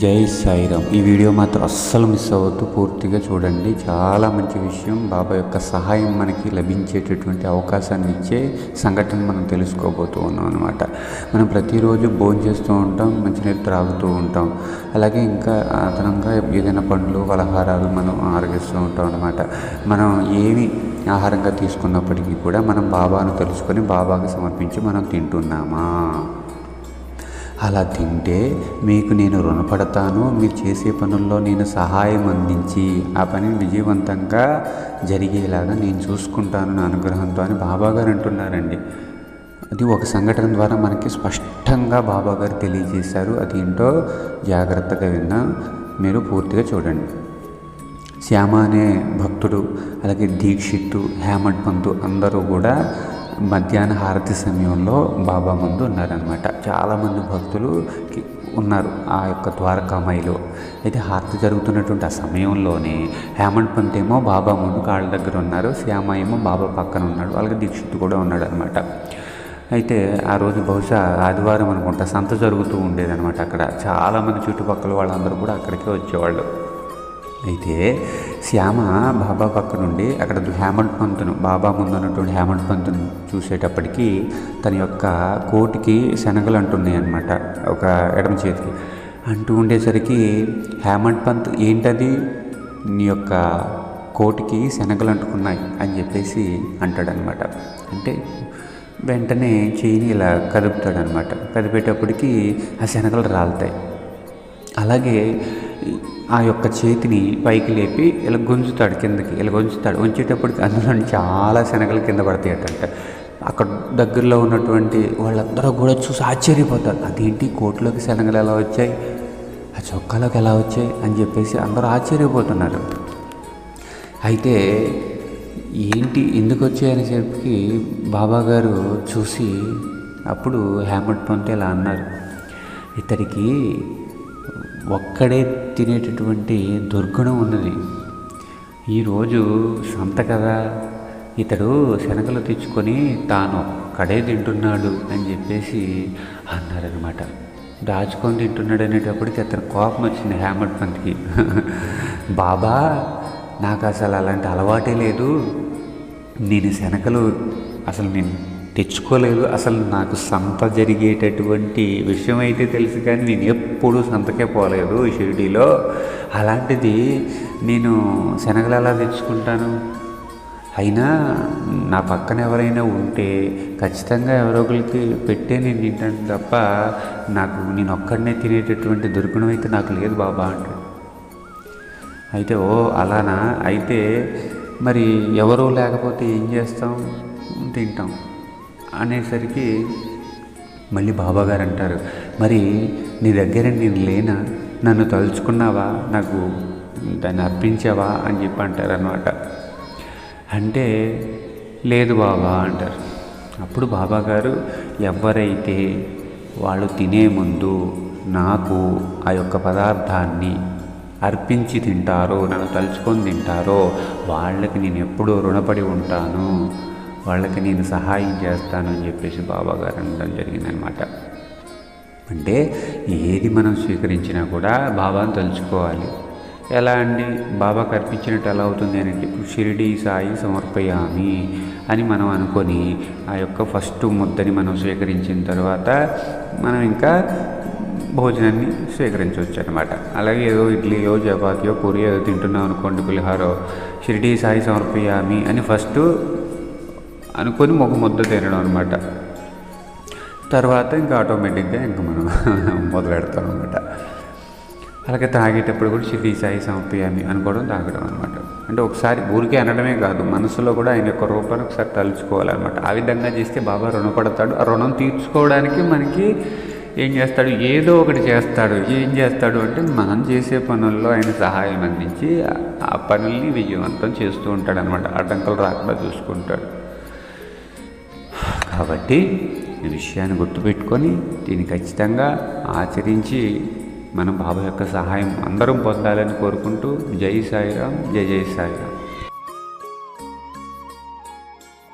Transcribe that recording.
జై సాయిరామ్. ఈ వీడియో మాత్రం అస్సలు మిస్ అవ్వద్దు. పూర్తిగా చూడండి. చాలా మంచి విషయం. బాబా యొక్క సహాయం మనకి లభించేటటువంటి అవకాశాన్ని ఇచ్చే సంఘటన మనం తెలుసుకోబోతూ ఉన్నాం అనమాట మనం ప్రతిరోజు భోజనం చేస్తూ ఉంటాం మంచినీళ్ళు త్రాగుతూ ఉంటాం. అలాగే ఇంకా అదనంగా ఏదైనా పండ్లు పలహారాలు మనం ఆరగిస్తూ ఉంటాం అనమాట మనం ఏమి ఆహారంగా తీసుకున్నప్పటికీ కూడా మనం బాబాను తెలుసుకొని బాబాకి సమర్పించి మనం తింటున్నామా? అలా తింటే మీకు నేను రుణపడతాను మీరు చేసే పనుల్లో నేను సహాయం అందించి ఆ పనిని విజయవంతంగా జరిగేలాగా నేను చూసుకుంటాను నా అనుగ్రహంతో అని బాబాగారు అంటున్నారండి. అది ఒక సంఘటన ద్వారా మనకి స్పష్టంగా బాబాగారు తెలియజేశారు. అది ఏంటో జాగ్రత్తగా విన్నా మీరు పూర్తిగా చూడండి. శ్యామ అనే భక్తుడు అలాగే దీక్షిత్తు హేమడ్ పంతు అందరూ కూడా మధ్యాహ్న హారతి సమయంలో బాబా ముందు ఉన్నారనమాట చాలామంది భక్తులు కి- ఉన్నారు ఆ యొక్క ద్వారకామాయిలో అయితే హారతి జరుగుతున్నటువంటి ఆ సమయంలోనే హేమంత్ పంత్ ఏమో బాబా ముందు కాళ్ళ దగ్గర ఉన్నారు. శ్యామ ఏమో బాబా పక్కన ఉన్నాడు. అలాగే దీక్షిత్ కూడా ఉన్నాడు అనమాట అయితే ఆ రోజు బహుశా ఆదివారం అనుకుంటా సంత జరుగుతూ ఉండేదనమాట అక్కడ. చాలామంది చుట్టుపక్కల వాళ్ళందరూ కూడా అక్కడికే వచ్చేవాళ్ళు. అయితే శ్యామ బాబా పక్క నుండి అక్కడ హేమంత్ పంతును బాబా ముందు ఉన్నటువంటి హేమంత్ పంతును చూసేటప్పటికి తన యొక్క కోటికి శనగలు అంటున్నాయి అనమాట ఒక ఎడమ చేతికి. అంటూ ఉండేసరికి హేమంత్ పంత్ ఏంటది? నీ యొక్క కోటికి శనగలు అంటుకున్నాయి అని చెప్పేసి అంటాడనమాట అంటే వెంటనే చేయిని ఇలా కదుపుతాడనమాట కదిపేటప్పటికి ఆ శనగలు రాలుతాయి. అలాగే ఆ యొక్క చేతిని పైకి లేపి ఇలా గుంజుతాడు కిందకి ఇలా గుంజుతాడు. ఉంచేటప్పటికి అందులో చాలా శనగలు కింద పడతాయటంట. అక్కడ దగ్గరలో ఉన్నటువంటి వాళ్ళందరూ కూడా చూసి ఆశ్చర్యపోతారు. అదేంటి? కోట్లోకి శనగలు ఎలా వచ్చాయి? ఆ చొక్కాలోకి ఎలా వచ్చాయి? అని చెప్పేసి అందరూ ఆశ్చర్యపోతున్నారు. అయితే ఏంటి ఎందుకు వచ్చాయని చెప్పి బాబా గారు చూసి అప్పుడు హ్యామట్ పంత్ ఇలా అన్నారు. ఇతడికి ఒక్కడే తినేటటువంటి దుర్గుణం ఉన్నది. ఈరోజు సంత కదా ఇతడు శనగలు తెచ్చుకొని తాను ఒక్కడే తింటున్నాడు అని చెప్పేసి అన్నారనమాట దాచుకొని తింటున్నాడు అనేటప్పటికి అతను కోపం వచ్చింది హేమంత్ పంత్కి. బాబా నాకు అసలు అలాంటి అలవాటే లేదు. నేను శనగలు అసలు నేను తెచ్చుకోలేదు. అసలు నాకు సంత జరిగేటటువంటి విషయం అయితే తెలుసు కానీ నేను ఎప్పుడూ సంతకే పోలేదు షిరిడీలో. అలాంటిది నేను శనగలు ఎలా తెచ్చుకుంటాను? అయినా నా పక్కన ఎవరైనా ఉంటే ఖచ్చితంగా ఎవరో ఒకరికి పెట్టే నేను తింటాను తప్ప నాకు నేను ఒక్కడనే తినేటటువంటి దుర్గుణం అయితే నాకు లేదు బాబా అంటాడు. అయితే ఓ అలానా? అయితే మరి ఎవరూ లేకపోతే ఏం చేస్తాం? తింటాం. అనేసరికి మళ్ళీ బాబాగారు అంటారు మరి నీ దగ్గర నేను లేనా? నన్ను తలుచుకున్నావా? నాకు దాన్ని అర్పించావా? అని చెప్పి అంటారు అనమాట అంటే లేదు బాబా అంటారు. అప్పుడు బాబాగారు ఎవరైతే వాళ్ళు తినే ముందు నాకు ఆ యొక్క పదార్థాన్ని అర్పించి తింటారో నన్ను తలుచుకొని తింటారో వాళ్ళకి నేను ఎప్పుడూ రుణపడి ఉంటాను వాళ్ళకి నేను సహాయం చేస్తాను అని చెప్పేసి బాబాగారు అనడం జరిగిందనమాట. అంటే ఏది మనం స్వీకరించినా కూడా బాబాను తలుచుకోవాలి. ఎలా అండి? బాబా కర్పించినట్టు ఎలా అవుతుంది అని అంటే ఇప్పుడు షిరిడి సాయి సమర్పయామి అని మనం అనుకొని ఆ యొక్క ఫస్ట్ ముద్దని మనం స్వీకరించిన తర్వాత మనం ఇంకా భోజనాన్ని స్వీకరించవచ్చు అనమాట అలాగే ఏదో ఇడ్లీయో చపాతీయో పూరి ఏదో తింటున్నాం అనుకోండి పులిహారో షిరిడి సాయి సమర్పయామి అని ఫస్ట్ అనుకొని ఒక ముద్ద తినడం అనమాట తర్వాత ఇంకా ఆటోమేటిక్గా ఇంకా మనం మొదలెడతాం అనమాట అలాగే తాగేటప్పుడు కూడా షిరిడి సాయి సమర్పయామి అనుకోవడం తాగడం అనమాట అంటే ఒకసారి ఊరికే అనడమే కాదు మనసులో కూడా ఆయన యొక్క రూపాన్ని ఒకసారి తలుచుకోవాలన్నమాట. ఆ విధంగా చేస్తే బాబా రుణపడతాడు. ఆ రుణం తీర్చుకోవడానికి మనకి ఏం చేస్తాడు? ఏదో ఒకటి చేస్తాడు. ఏం చేస్తాడు అంటే మనం చేసే పనుల్లో ఆయన సహాయం అందించి ఆ- ఆ పనుల్ని విజయవంతం చేస్తూ ఉంటాడు అనమాట అడ్డంకులు రాకుండా చూసుకుంటాడు. కాబట్టి ఈ విషయాన్ని గుర్తుపెట్టుకొని దీన్ని ఖచ్చితంగా ఆచరించి మనం బాబా యొక్క సహాయం అందరం పొందాలని కోరుకుంటూ జై సాయిరాం జై జై సాయిరాం